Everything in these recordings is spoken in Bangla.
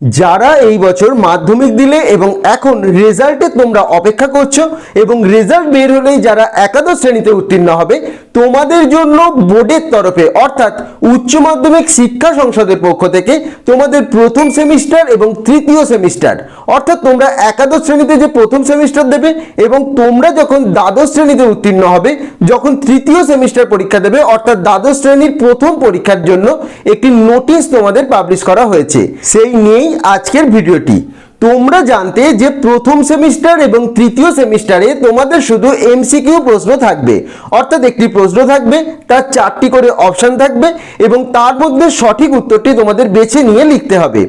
যারা এই বছর মাধ্যমিক দিলে এবং এখন রেজাল্টে তোমরা অপেক্ষা করছ এবং রেজাল্ট বের হলেই যারা একাদশ শ্রেণীতে উত্তীর্ণ হবে, তোমাদের জন্য বোর্ডের তরফে অর্থাৎ উচ্চ মাধ্যমিক শিক্ষা সংসদের পক্ষ থেকে তোমাদের প্রথম সেমিস্টার এবং তৃতীয় সেমিস্টার। অর্থাৎ তোমরা একাদশ শ্রেণীতে যে প্রথম সেমিস্টার দেবে এবং তোমরা যখন দ্বাদশ শ্রেণীতে উত্তীর্ণ হবে যখন তৃতীয় সেমিস্টার পরীক্ষা দেবে, অর্থাৎ দ্বাদশ শ্রেণির প্রথম পরীক্ষার জন্য একটি নোটিশ তোমাদের পাবলিশ করা হয়েছে। সেই নিয়েই আজকের ভিডিওটি। তোমরা জানতে যে প্রথম সেমিস্টার এবং তৃতীয় সেমিস্টারে তোমাদের শুধু এমসিকিউ প্রশ্ন থাকবে। অর্থাৎ একটি প্রশ্ন থাকবে, তার চারটি করে অপশন থাকবে এবং তার মধ্যে সঠিক উত্তরটি তোমাদের বেছে নিয়ে লিখতে হবে।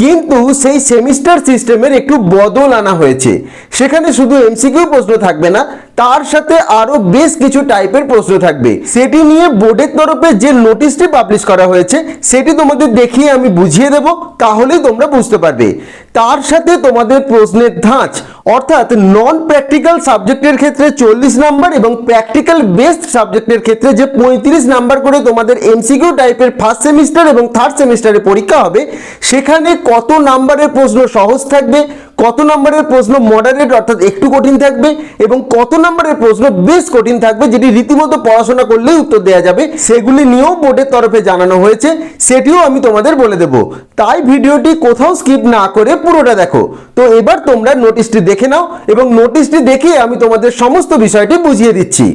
কিন্তু সেই সেমিস্টার সিস্টেমের একটু বদল আনা হয়েছে। সেখানে শুধু এমসিকিউ প্রশ্ন থাকবে না, তার সাথে আরও বেশ কিছু টাইপের প্রশ্ন থাকবে। সেটি নিয়ে বোর্ডের তরফে যে নোটিশটি পাবলিশ করা হয়েছে, সেটি তোমাদের দেখিয়ে আমি বুঝিয়ে দেব, তাহলেই তোমরা বুঝতে পারবে। তার সাথে তোমাদের প্রশ্নের ধাঁচ। অর্থাৎ নন প্র্যাকটিক্যাল সাবজেক্টের ক্ষেত্রে চল্লিশ নাম্বার এবং প্র্যাকটিক্যাল বেসড সাবজেক্টের ক্ষেত্রে যে পঁয়ত্রিশ নাম্বার করে তোমাদের এমসিকিউ টাইপের ফার্স্ট সেমিস্টার এবং থার্ড সেমিস্টারে পরীক্ষা হবে, সেখানে কত নাম্বারের প্রশ্ন সহজ থাকবে? কত নম্বরের প্রশ্ন মডারেট অর্থাৎ একটু কঠিন থাকবে এবং কত নম্বরের প্রশ্ন বেশ কঠিন থাকবে যেটি রীতিমতো পড়াশোনা করলেই উত্তর দেওয়া যাবে, সেগুলি নিয়েও বোর্ডের তরফে জানানো হয়েছে, সেটিও আমি তোমাদের বলে দেব। তাই ভিডিওটি কোথাও স্কিপ না করে পুরোটা দেখো। তো এবার তোমরা নোটিশটি দেখে নাও এবং নোটিশটি দেখে আমি তোমাদের সমস্ত বিষয়টি বুঝিয়ে দিচ্ছি।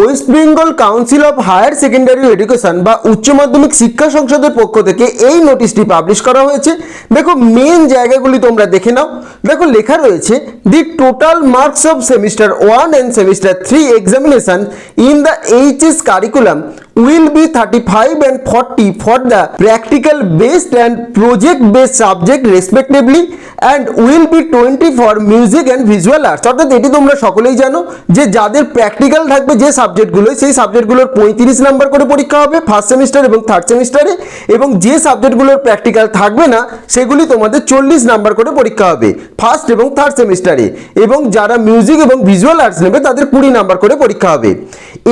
West Bengal council of higher secondary education বা উচ্চ মাধ্যমিক শিক্ষা সংসদের পক্ষ থেকে এই নোটিশটি পাবলিশ করা হয়েছে। দেখো মেন জায়গাগুলি তোমরা দেখে নাও। দেখো, লেখা রয়েছে the total marks of semester one and semester three examination in the HS curriculum will be 35 and 40 for the practical based and project based subject respectively and will be 20 for music and visual arts. অর্থাৎ এটি তোমরা সকলেই জানো যে যাদের প্র্যাকটিক্যাল থাকবে যে সাবজেক্টগুলো সেই সাবজেক্টগুলোর পঁয়ত্রিশ নাম্বার করে পরীক্ষা হবে ফার্স্ট সেমিস্টার এবং থার্ড সেমিস্টারে এবং যে সাবজেক্টগুলোর প্র্যাকটিক্যাল থাকবে না, সেগুলি তোমাদের চল্লিশ নাম্বার করে পরীক্ষা হবে ফার্স্ট এবং থার্ড সেমিস্টারে এবং যারা মিউজিক এবং ভিজুয়াল আর্টস নেবে তাদের কুড়ি নাম্বার করে পরীক্ষা হবে।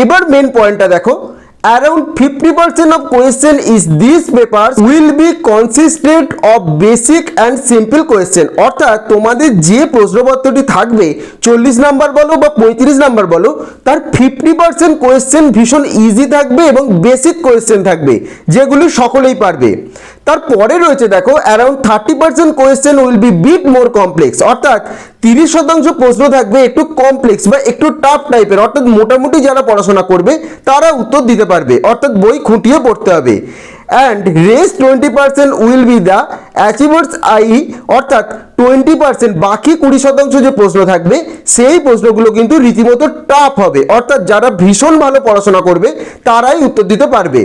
এবার মেন পয়েন্টটা দেখো। Around 50% of question is these papers will be consisted of basic and simple question. অর্থাৎ তোমাদের যে প্রশ্নপত্রটি থাকবে, চল্লিশ নাম্বার বলো বা পঁয়ত্রিশ নাম্বার বলো, তার ফিফটি পার্সেন্ট কোয়েশ্চেন ভীষণ ইজি থাকবে এবং বেসিক কোয়েশ্চেন থাকবে, যেগুলি সকলেই পারবে। তারপরে রয়েছে দেখো around thirty percent question will be bit more complex অর্থাৎ তিরিশ শতাংশ প্রশ্ন থাকবে একটু কমপ্লেক্স বা একটু টাফ টাইপের অর্থাৎ মোটামুটি যারা পড়াশোনা করবে, তারা উত্তর দিতে পারবে। অর্থাৎ বই খুঁটিয়ে পড়তে হবে। And rest twenty percent will be the achievers I অর্থাৎ টোয়েন্টি পার্সেন্ট, বাকি কুড়ি শতাংশ যে প্রশ্ন থাকবে, সেই প্রশ্নগুলো কিন্তু রীতিমতো টাফ হবে। অর্থাৎ যারা ভীষণ ভালো পড়াশোনা করবে, তারাই উত্তর দিতে পারবে।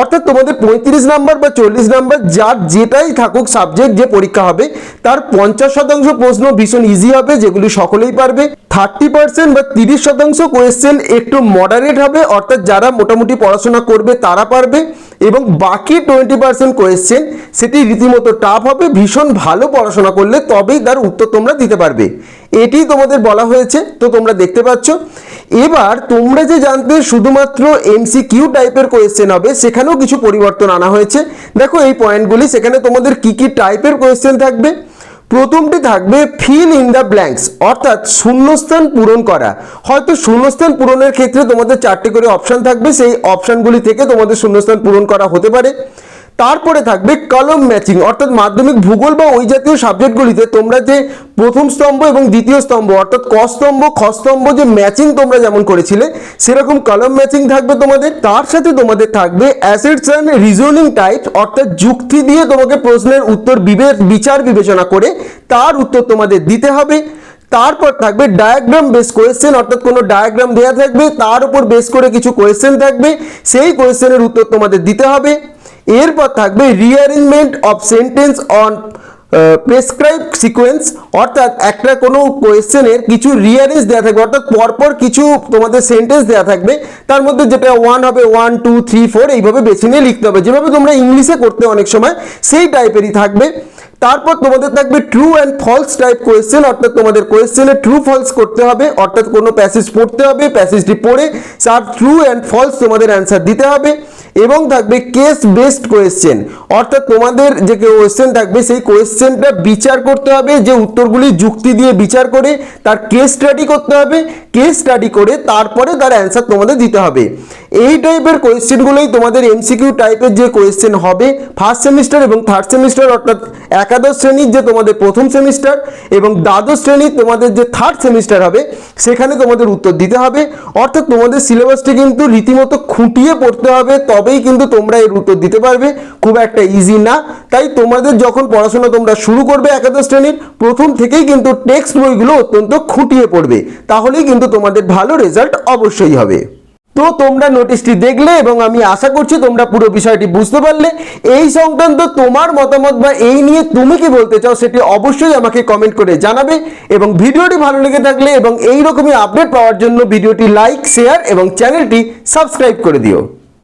অর্থাৎ তোমাদের পঁয়ত্রিশ নাম্বার বা চল্লিশ নাম্বার, যার যেটাই থাকুক সাবজেক্ট যে পরীক্ষা হবে, তার পঞ্চাশ শতাংশ প্রশ্ন ভীষণ ইজি হবে, যেগুলি সকলেই পারবে। থার্টি পার্সেন্ট বা তিরিশ শতাংশ কোয়েশ্চেন একটু মডারেট হবে, অর্থাৎ যারা মোটামুটি পড়াশোনা করবে, তারা পারবে। এবং বাকি টোয়েন্টি পার্সেন্ট কোয়েশ্চেন সেটি রীতিমতো টাফ হবে, ভীষণ ভালো পড়াশোনা করলে তবেই তার উত্তর তোমরা দিতে পারবে। এটি তোমাদের বলা হয়েছে, তো তোমরা দেখতে পাচ্ছ। এবার তোমরা যে জানতে শুধুমাত্র এমসি কিউ টাইপের কোয়েশ্চেন হবে, সেখানেও কিছু পরিবর্তন আনা হয়েছে। দেখো এই পয়েন্টগুলি সেখানে তোমাদের কি কি টাইপের কোয়েশ্চেন থাকবে? প্রথমটি থাকবে ফিল ইন দ্য ব্ল্যাঙ্কস অর্থাৎ শূন্যস্থান পূরণ করা। হয়তো শূন্যস্থান পূরণের ক্ষেত্রে তোমাদের চারটি করে অপশন থাকবে, সেই অপশনগুলি থেকে তোমাদের শূন্যস্থান পূরণ করা হতে পারে। তারপরে থাকবে কলম ম্যাচিং অর্থাৎ মাধ্যমিক ভূগোল বা ওই জাতীয় সাবজেক্টগুলিতে তোমরা যে প্রথম স্তম্ভ এবং দ্বিতীয় স্তম্ভ, অর্থাৎ ক স্তম্ভ, খ স্তম্ভ যে ম্যাচিং তোমরা যেমন করেছিলে, সেরকম কলম ম্যাচিং থাকবে তোমাদের। তার সাথে তোমাদের থাকবে অ্যাসেটস অ্যান্ড রিজনিং টাইপ অর্থাৎ যুক্তি দিয়ে তোমাকে প্রশ্নের উত্তর বিচার বিবেচনা করে তার উত্তর তোমাদের দিতে হবে। তারপর থাকবে ডায়াগ্রাম বেস কোয়েশ্চেন অর্থাৎ কোনো ডায়াগ্রাম দেওয়া থাকবে, তার উপর বেস করে কিছু কোয়েশ্চেন থাকবে, সেই কোয়েশ্চেনের উত্তর তোমাদের দিতে হবে। এরপর থাকবে rearrangement of sentence on prescribe sequence অর্থাৎ একটা কোনো কোয়েশ্চেনের কিছু রিয়ারেঞ্জ দেওয়া থাকবে, অর্থাৎ পরপর কিছু তোমাদের সেন্টেন্স দেওয়া থাকবে, তার মধ্যে যেটা ওয়ান হবে ওয়ান টু থ্রি ফোর এইভাবে বেছে নিয়ে লিখতে হবে। যেভাবে তোমরা ইংলিশে করতে অনেক সময়, সেই টাইপেরই থাকবে। তারপর তোমাদের থাকবে true and false type question অর্থাৎ তোমাদের কোয়েশ্চেনে ট্রু ফলস করতে হবে, অর্থাৎ কোনো প্যাসেজ পড়তে হবে প্যাসেজটি পড়ে, তার ট্রু অ্যান্ড ফলস তোমাদের অ্যান্সার দিতে হবে। এবং থাকবে কেস বেসড কোয়েশ্চেন অর্থাৎ তোমাদের যে কোয়েশ্চেন থাকবে, সেই কোয়েশ্চেনটা বিচার করতে হবে, যে উত্তরগুলি যুক্তি দিয়ে বিচার করে তার কেস স্টাডি করতে হবে। কেস স্টাডি করে তারপরে তার অ্যান্সার তোমাদের দিতে হবে। এই টাইপের কোয়েশ্চেনগুলোই তোমাদের এমসিকিউ টাইপের যে কোয়েশ্চেন হবে ফার্স্ট সেমিস্টার এবং থার্ড সেমিস্টার অর্থাৎ একাদশ শ্রেণির যে তোমাদের প্রথম সেমিস্টার এবং দ্বাদশ শ্রেণির তোমাদের যে থার্ড সেমিস্টার হবে, সেখানে তোমাদের উত্তর দিতে হবে। অর্থাৎ তোমাদের সিলেবাসটি কিন্তু রীতিমতো খুঁটিয়ে পড়তে হবে, তবেই কিন্তু তোমরা এর উত্তর দিতে পারবে। খুব একটা ইজি না। তাই তোমাদের যখন পড়াশোনা তোমরা শুরু করবে একাদশ শ্রেণির, প্রথম থেকেই কিন্তু টেক্সট বইগুলো অত্যন্ত খুঁটিয়ে পড়বে। তাহলেই কিন্তু তোমাদের ভালো রেজাল্ট অবশ্যই হবে। তো তোমরা নোটিশটি দেখলে এবং আমি আশা করছি তোমরা পুরো বিষয়টি বুঝতে পারলে। এই সংক্রান্ত তোমার মতামত বা এই নিয়ে তুমি কি বলতে চাও সেটি অবশ্যই আমাকে কমেন্ট করে জানাবে এবং ভিডিওটি ভালো লেগে থাকলে এবং এই রকমই আপডেট পাওয়ার জন্য ভিডিওটি লাইক শেয়ার এবং চ্যানেলটি সাবস্ক্রাইব করে দিও।